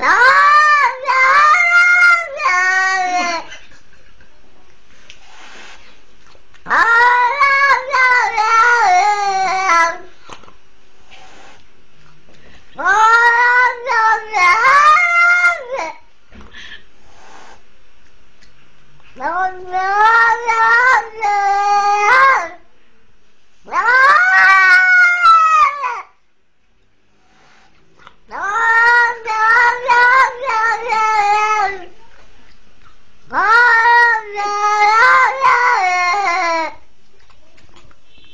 đó đó No, no, no.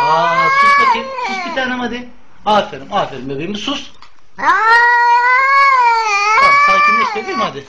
Aa sus bakayım. Sus bir tanem hadi. Aferin aferin bebeğim sus. Tamam sakinleş bebeğim hadi.